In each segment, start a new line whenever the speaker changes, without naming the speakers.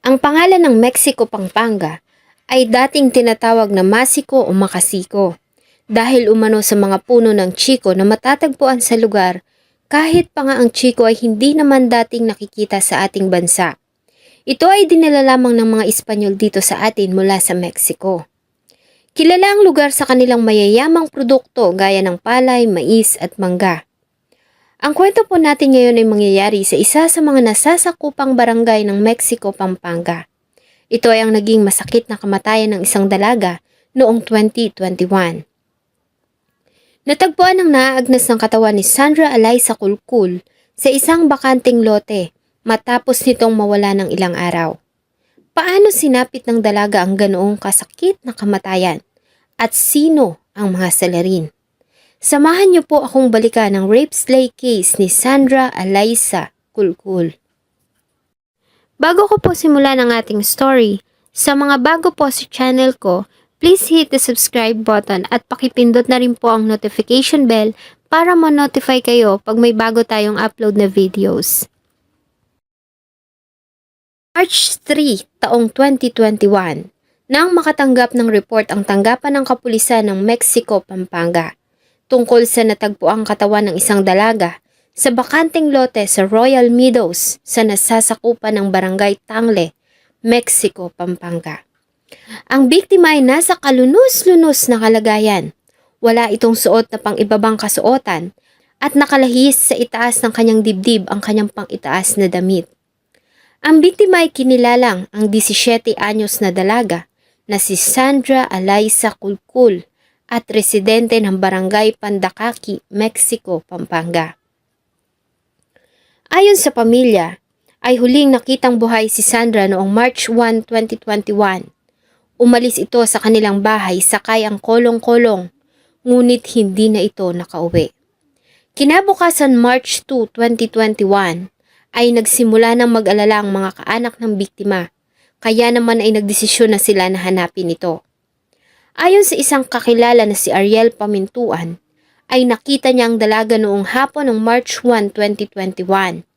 Ang pangalan ng Mexico Pampanga ay dating tinatawag na Masiko o Makasiko dahil umano sa mga puno ng chiko na matatagpuan sa lugar kahit pa nga ang chiko ay hindi naman dating nakikita sa ating bansa. Ito ay dinala lamang ng mga Espanyol dito sa atin mula sa Mexico. Kilala ang lugar sa kanilang mayayamang produkto gaya ng palay, mais at mangga. Ang kwento po natin ngayon ay mangyayari sa isa sa mga nasasakupang barangay ng Mexico, Pampanga. Ito ay ang naging masakit na kamatayan ng isang dalaga noong 2021. Natagpuan ang naaagnas ng katawan ni Sandra Alaysa Kulkul sa isang bakanting lote matapos nitong mawala ng ilang araw. Paano sinapit ng dalaga ang ganoong kasakit na kamatayan? At sino ang mga salarin? Samahan niyo po akong balikan ang rape slay case ni Sandra Alaysa Kulkul. Bago ko po simulan ang ating story, sa mga bago po sa channel ko, please hit the subscribe button at pakipindot na rin po ang notification bell para ma-notify kayo pag may bago tayong upload na videos. March 3, taong 2021, nang makatanggap ng report ang tanggapan ng kapulisan ng Mexico, Pampanga tungkol sa natagpuang katawan ng isang dalaga sa bakanting lote sa Royal Meadows sa nasasakupan ng Barangay Tangle, Mexico, Pampanga. Ang biktima ay nasa kalunos-lunos na kalagayan. Wala itong suot na pang-ibabang kasuotan at nakalahis sa itaas ng kanyang dibdib ang kanyang pang-itaas na damit. Ang biktima ay kinilalang ang 17 anyos na dalaga na si Sandra Alaysa Kulkul at residente ng Barangay Pandakaki, Mexico, Pampanga. Ayon sa pamilya, ay huling nakitang buhay si Sandra noong March 1, 2021. Umalis ito sa kanilang bahay sakay ang kolong-kolong, ngunit hindi na ito nakauwi. Kinabukasan March 2, 2021, ay nagsimula ng mag-alala ang mga kaanak ng biktima, kaya naman ay nagdesisyon na sila na hanapin ito. Ayon sa isang kakilala na si Ariel Pamintuan, ay nakita niya ang dalaga noong hapon ng March 1, 2021.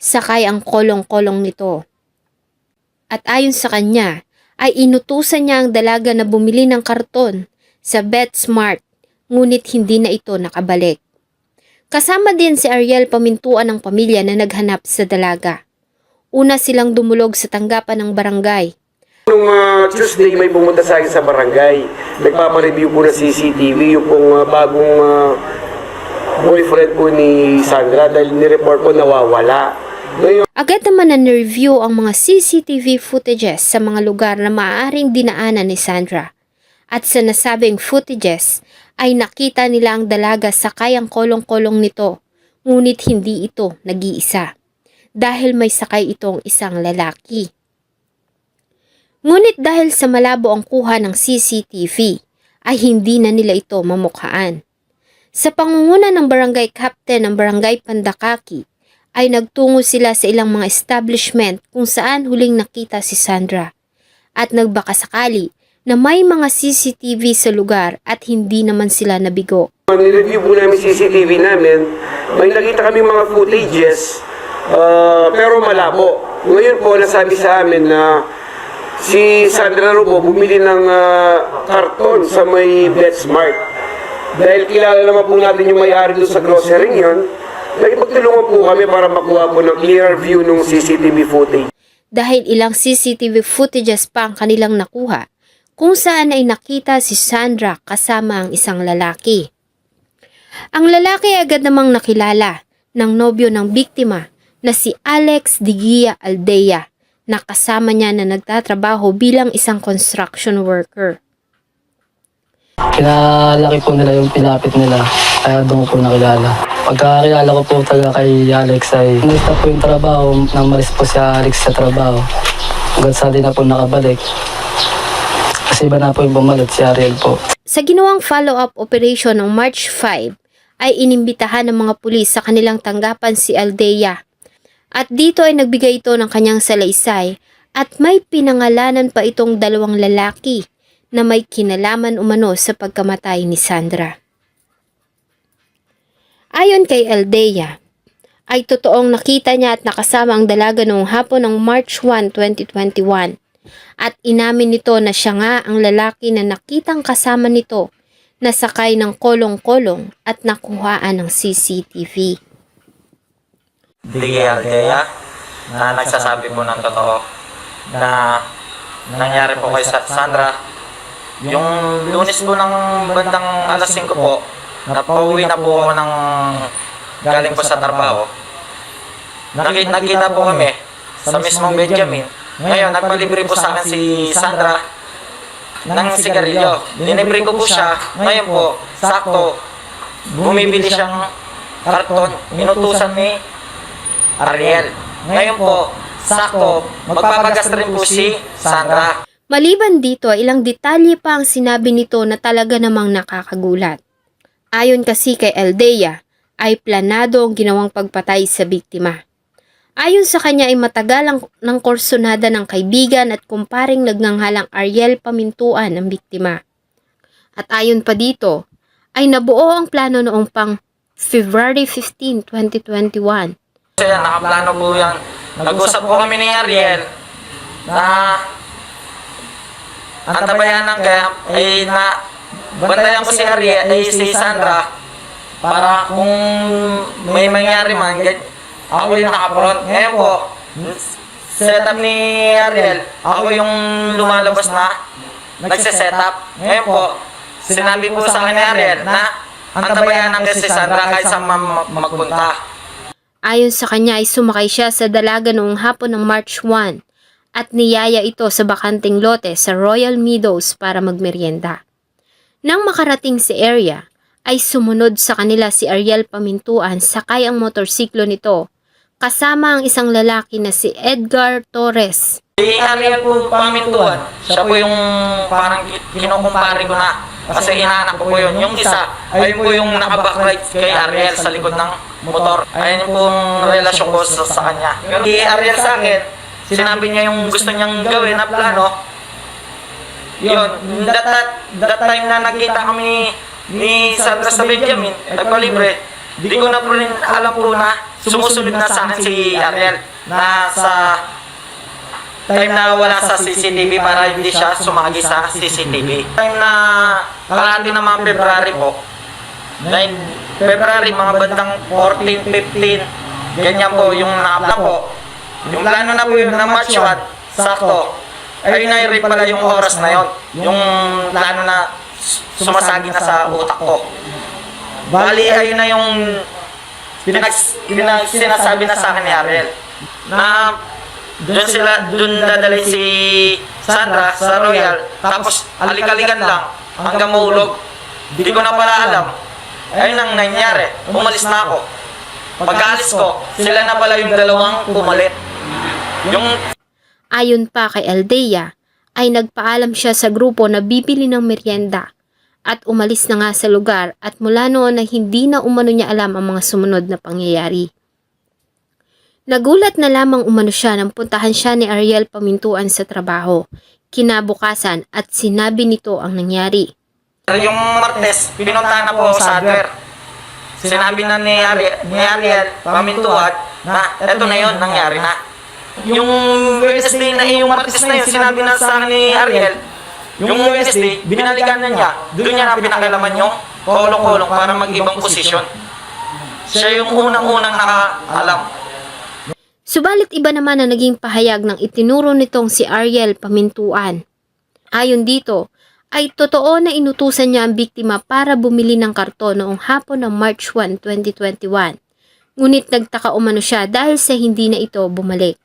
Sakay ang kolong-kolong nito. At ayon sa kanya, ay inutusan niya ang dalaga na bumili ng karton sa BetSmart, ngunit hindi na ito nakabalik. Kasama din si Ariel Pamintuan ng pamilya na naghanap sa dalaga. Una silang dumulog sa tanggapan ng barangay
Nung ah, Tuesday may pumunta sa akin sa barangay. Nagpapareview po ng CCTV yung pong ah, bagong ah, boyfriend po ni Sandra dahil ni-report po nawawala. Ngayon,
Agad naman na review ang mga CCTV footages sa mga lugar na maaaring dinaanan ni Sandra. At sa nasabing footages ay nakita nila ang dalaga sa kayang kolong-kolong nito, ngunit hindi ito nag-iisa. Dahil may sakay itong isang lalaki. Ngunit dahil sa malabo ang kuha ng CCTV, ay hindi na nila ito mamukhaan. Sa pangunguna ng barangay captain ng barangay Pandakaki, ay nagtungo sila sa ilang mga establishment kung saan huling nakita si Sandra. At nagbakasakali na may mga CCTV sa lugar at hindi naman sila nabigo.
nireview po namin CCTV namin. May nakita kami mga footages, ah, pero malabo. Ngayon po, nasabi sa amin na si Sandra Rubo bumili ng ah, karton sa may BetSmart. Dahil kilala naman po natin yung may-ari doon sa grocery yun, nakipagtulungan po kami para makuha po ng clear view ng CCTV footage.
Dahil ilang CCTV footages pa ang kanilang nakuha kung saan ay nakita si Sandra kasama ang isang lalaki. Ang lalaki ay agad namang nakilala ng nobyo ng biktima na si Alex Digia Aldea na kasama niya na nagtatrabaho bilang isang construction worker.
Kinalaki po nila yung pinapit nila, kaya doon ko nakilala. Pagkakilala ko po talaga kay Alex ay nalista po yung trabaho, nang malis po si Alex sa trabaho. Hanggang sa na po nakabalik. Kasi iba na po yung bumalik si Ariel po.
Sa ginawang follow-up operation noong March 5, ay inimbitahan ng mga pulis sa kanilang tanggapan si Aldea. At dito ay nagbigay ito ng kanyang salaysay at may pinangalanan pa itong dalawang lalaki na may kinalaman umano sa pagkamatay ni Sandra. Ayon kay Aldea, ay totoong nakita niya at nakasama ang dalaga noong hapon ng March 1, 2021. At inamin nito na siya nga ang lalaki na nakitang kasama nito na sakay ng kolong-kolong at nakuhaan ng CCTV.
Dige Aldea na nagsasabi po ng totoo na nangyari po kay Sa- Sandra. Yung lunes po ng bandang alas 5 po, napauwi na po ako ng galing po sa trabaho. Nakita, nakita po kami sa mismong Benjamin. Ngayon, nagpalibre po sa akin si Sandra ng sigarilyo. Dinibre ko po siya. Ngayon po, sakto, bumibili siyang karton. Inutusan ni Ariel. Ngayon po, sakto, magpapagas rin po si Sandra.
Maliban dito, ilang detalye pa ang sinabi nito na talaga namang nakakagulat. Ayon kasi kay Aldea, ay planado ang ginawang pagpatay sa biktima. Ayon sa kanya ay matagal ang ng korsonada ng kaibigan at kumparing nagnanghalang Ariel Pamintuan ang biktima. At ayon pa dito, ay nabuo ang plano noong pang February 15, 2021
Kaya nakaplano po yan. Nag-usap po kami ni Ariel. na ang tabayan ng camp ay na bantayan ko si Ariel, ay si Sandra para kung may mangyari man, ako yung nakapront. Ngayon po, setup ni Ariel, ako yung lumalabas na nagsisetup. Ngayon po, sinabi po sa akin ni Ariel na ang tabayan ng si Sandra kahit saan ma- magpunta.
Ayon sa kanya ay sumakay siya sa dalaga noong hapon ng March 1 at niyaya ito sa bakanting lote sa Royal Meadows para magmerienda. Nang makarating sa area, ay sumunod sa kanila si Ariel Pamintuan sakay ang motorsiklo nito kasama ang isang lalaki na si Edgar Torres.
Si Ariel po pamintuan. Siya po yung parang ki- kinukumpare ko na. Kasi inaanak ko po yun. Yung isa, ayun po yung nakabacklight kay Ariel sa likod ng motor. Ayun yung pong relasyon ko sa, sa kanya. Si Ariel sa akin, sinabi niya yung gusto niyang gawin na plano. Yun, that, that, that time na nakita kami ni Sandra sa Benjamin, nagpalibre, di ko na po rin alam po na sumusunod na sa akin si Ariel na sa time na wala sa CCTV para hindi siya sumagi sa CCTV. Time na kalahati ng mga February po, 9 February, mga bandang 14, 15, ganyan po yung nakapla po. Yung plano na po yun na March 1, sakto. Ayun na rin pala yung oras na yun. Yung plano na sumasagi na sa utak ko. Bali, ayun na yung pinag, pinag, sinasabi na sa akin ni Ariel. Na doon sila, doon dadalhin si Sandra sa Royal. Tapos alik-alikan lang hanggang mahulog. Hindi ko na pala alam. Ayun ang nangyari. Umalis na ako. Pagkaalis ko, sila na pala yung dalawang pumalit. Yung
Ayon pa kay Aldea, ay nagpaalam siya sa grupo na bibili ng merienda at umalis na nga sa lugar at mula noon ay hindi na umano niya alam ang mga sumunod na pangyayari. Nagulat na lamang umano siya nang puntahan siya ni Ariel Pamintuan sa trabaho. Kinabukasan at sinabi nito ang nangyari.
yung Martes, pinuntahan na po ako sa hardware. Sinabi na ni Ariel, ni Ariel pamintuan na eto na yun, nangyari na. Yung Wednesday na yung Martes na yun, sinabi na sa akin ni Ariel, yung Wednesday, binalikan na niya, doon niya na pinakalaman yung kolong-kolong para mag-ibang posisyon. Siya yung unang-unang nakaalam.
Subalit iba naman na naging pahayag ng itinuro nitong si Ariel Pamintuan. Ayon dito, ay totoo na inutusan niya ang biktima para bumili ng karton noong hapon ng March 1, 2021. Ngunit nagtaka umano siya dahil sa hindi na ito bumalik.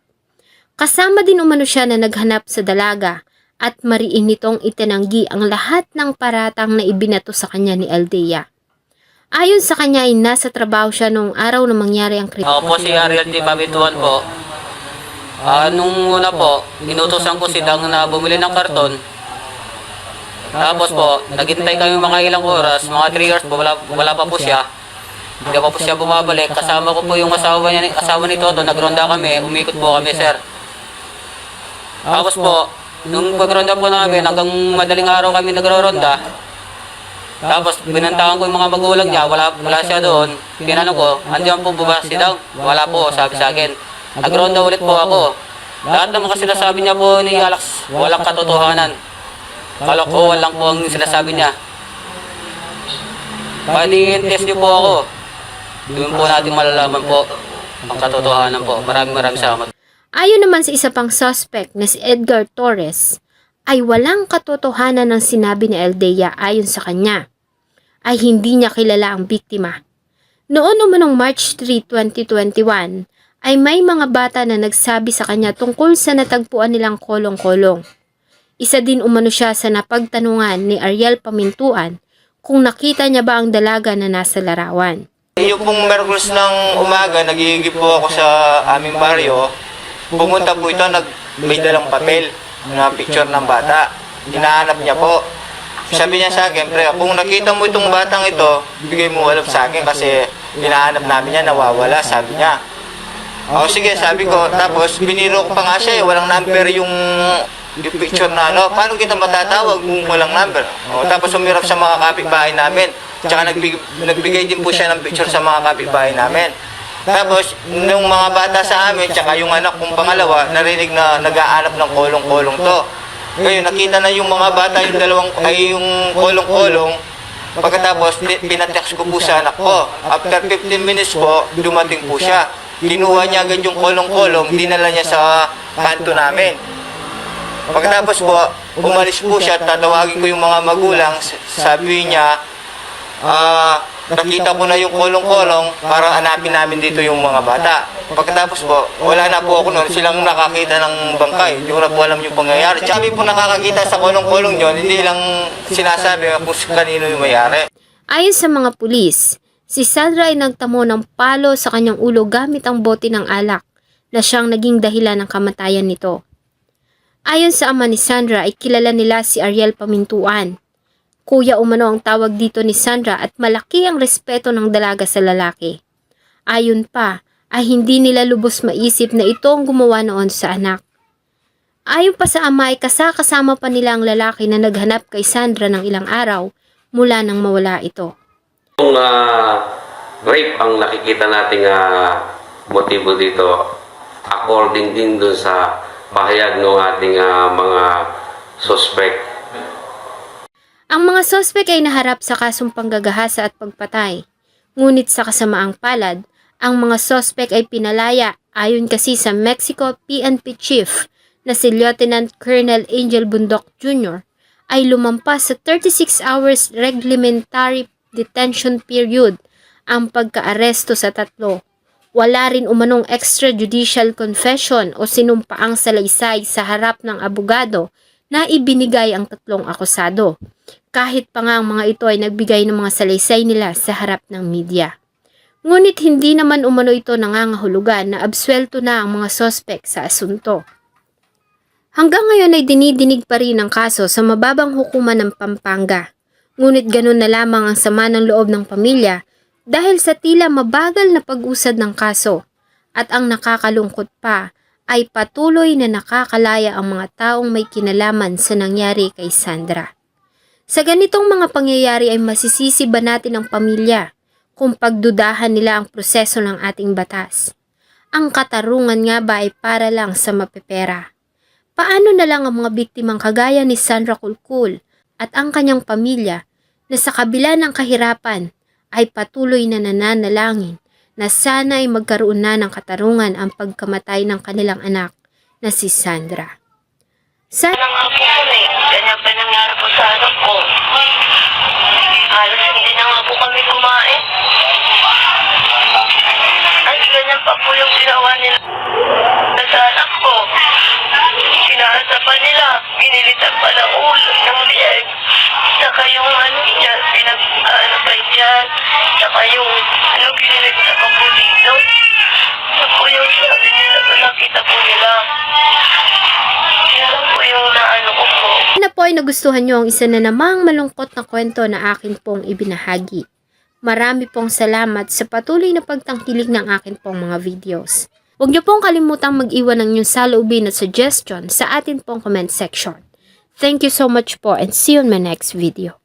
Kasama din umano siya na naghanap sa dalaga at mariin nitong itinanggi ang lahat ng paratang na ibinato sa kanya ni Aldea. Ayon sa kanya ay nasa trabaho siya noong araw na mangyari ang krimen.
Ako po si Ariel T. Pabituan po. Ah, nung una po, inutosan ko si Dang na bumili ng karton. Tapos po, naghintay kami mga ilang oras, mga 3 hours wala, wala pa po siya. Hindi pa po siya bumabalik. Kasama ko po yung asawa, niya, asawa ni Toto, nagronda kami, umikot po kami, sir. Tapos po, nung pagronda po namin, hanggang madaling araw kami nagroronda, Tapos binantakan ko yung mga magulang niya, wala, wala siya doon. Tinanong ko, andiyan po ba si daw? Wala po, sabi sa akin. Nag-ronda ulit po ako. Lahat ng mga sinasabi niya po ni Alex, walang katotohanan. Kalokohan lang po ang sinasabi niya. Paningin test niyo po ako. Doon po natin malalaman po ang katotohanan po. Maraming maraming salamat.
Ayon naman sa isa pang suspect na si Edgar Torres, ay walang katotohanan ng sinabi ni Aldea ayon sa kanya. Ay hindi niya kilala ang biktima. Noon umanong March 3, 2021, ay may mga bata na nagsabi sa kanya tungkol sa natagpuan nilang kolong-kolong. Isa din umano siya sa napagtanungan ni Ariel Pamintuan kung nakita niya ba ang dalaga na nasa larawan.
Yung pong Merkulis ng umaga, nagigib po ako sa aming baryo. Pumunta po ito, nag, may dalang papel na picture ng bata. Hinahanap niya po. Sabi niya sa akin, pre, kung nakita mo itong batang ito, bigay mo alam sa akin kasi hinahanap namin niya, nawawala, sabi niya. O sige, sabi ko, tapos biniro ko pa nga siya, eh, walang number yung, yung picture na ano, paano kita matatawag kung walang number? O, tapos umirap sa mga kapitbahay namin. Tsaka nagbigay, nagbigay din po siya ng picture sa mga kapitbahay namin. Tapos, nung mga bata sa amin, tsaka yung anak kong pangalawa, narinig na nag-aanap ng kolong-kolong to. Ngayon, nakita na yung mga bata, yung dalawang, ay yung kolong-kolong. Pagkatapos, pi- pinatext ko po sa anak ko. After 15 minutes po, dumating po siya. Kinuha niya agad yung kolong-kolong, dinala niya sa kanto namin. Pagkatapos po, umalis po siya, tatawagin ko yung mga magulang, sabi niya, ah, nakita ko na yung kolong-kolong para hanapin namin dito yung mga bata. Pagkatapos po, wala na po ako noon, silang nakakita ng bangkay, hindi ko na po alam yung pangyayari. Kami po nakakakita sa kolong-kolong yun, hindi lang sinasabi kung kanino yung mayari.
Ayon sa mga pulis, si Sandra ay nagtamo ng palo sa kanyang ulo gamit ang bote ng alak na siyang naging dahilan ng kamatayan nito. Ayon sa ama ni Sandra ay kilala nila si Ariel Pamintuan. Kuya umano ang tawag dito ni Sandra at malaki ang respeto ng dalaga sa lalaki. Ayon pa, ay hindi nila lubos maisip na ito ang gumawa noon sa anak. Ayon pa sa ama ay kasakasama pa nila ang lalaki na naghanap kay Sandra ng ilang araw mula nang mawala ito.
Kung ah, rape ang nakikita nating ah, motibo dito, according din doon sa pahayag ng ating ah, mga suspect,
Ang mga sospek ay naharap sa kasong panggagahasa at pagpatay. Ngunit sa kasamaang palad, ang mga sospek ay pinalaya ayon kasi sa Mexico PNP Chief na si Lieutenant Colonel Angel Bundok Jr. ay lumampas sa 36 hours reglementary detention period ang pagkaaresto sa tatlo. Wala rin umanong extrajudicial confession o sinumpaang salaysay sa harap ng abogado na ibinigay ang tatlong akusado. Kahit pa nga ang mga ito ay nagbigay ng mga salaysay nila sa harap ng media. Ngunit hindi naman umano ito nangangahulugan na absuelto na ang mga sospek sa asunto. Hanggang ngayon ay dinidinig pa rin ang kaso sa mababang hukuman ng Pampanga. Ngunit ganun na lamang ang sama ng loob ng pamilya dahil sa tila mabagal na pag-usad ng kaso at ang nakakalungkot pa ay patuloy na nakakalaya ang mga taong may kinalaman sa nangyari kay Sandra. Sa ganitong mga pangyayari ay masisisi ba natin ang pamilya kung pagdudahan nila ang proseso ng ating batas? Ang katarungan nga ba ay para lang sa mapepera? Paano na lang ang mga biktimang kagaya ni Sandra Kulkul at ang kanyang pamilya na sa kabila ng kahirapan ay patuloy na nananalangin na sana ay magkaroon na ng katarungan ang pagkamatay ng kanilang anak na si Sandra. Sa
na nga po kami. Ganyan pa nangyari po sa anak ko. Halos hindi na nga po kami kumain. Ay, ganyan pa po yung ginawa nila sa anak ko. Sinasa pa nila. Pinilitan pa ng ulo, ng lieg. Saka yung ano niya, pinag, ano pa yan. Saka yung, ano, pinilitan pa po dito. Ano po yung sabi nila, nakita po nila.
Ay nagustuhan nyo ang isa na namang malungkot na kwento na akin pong ibinahagi. Marami pong salamat sa patuloy na pagtangkilik ng akin pong mga videos. Huwag niyo pong kalimutang mag-iwan ng inyong saloobin at suggestion sa atin pong comment section. Thank you so much po and see you on my next video.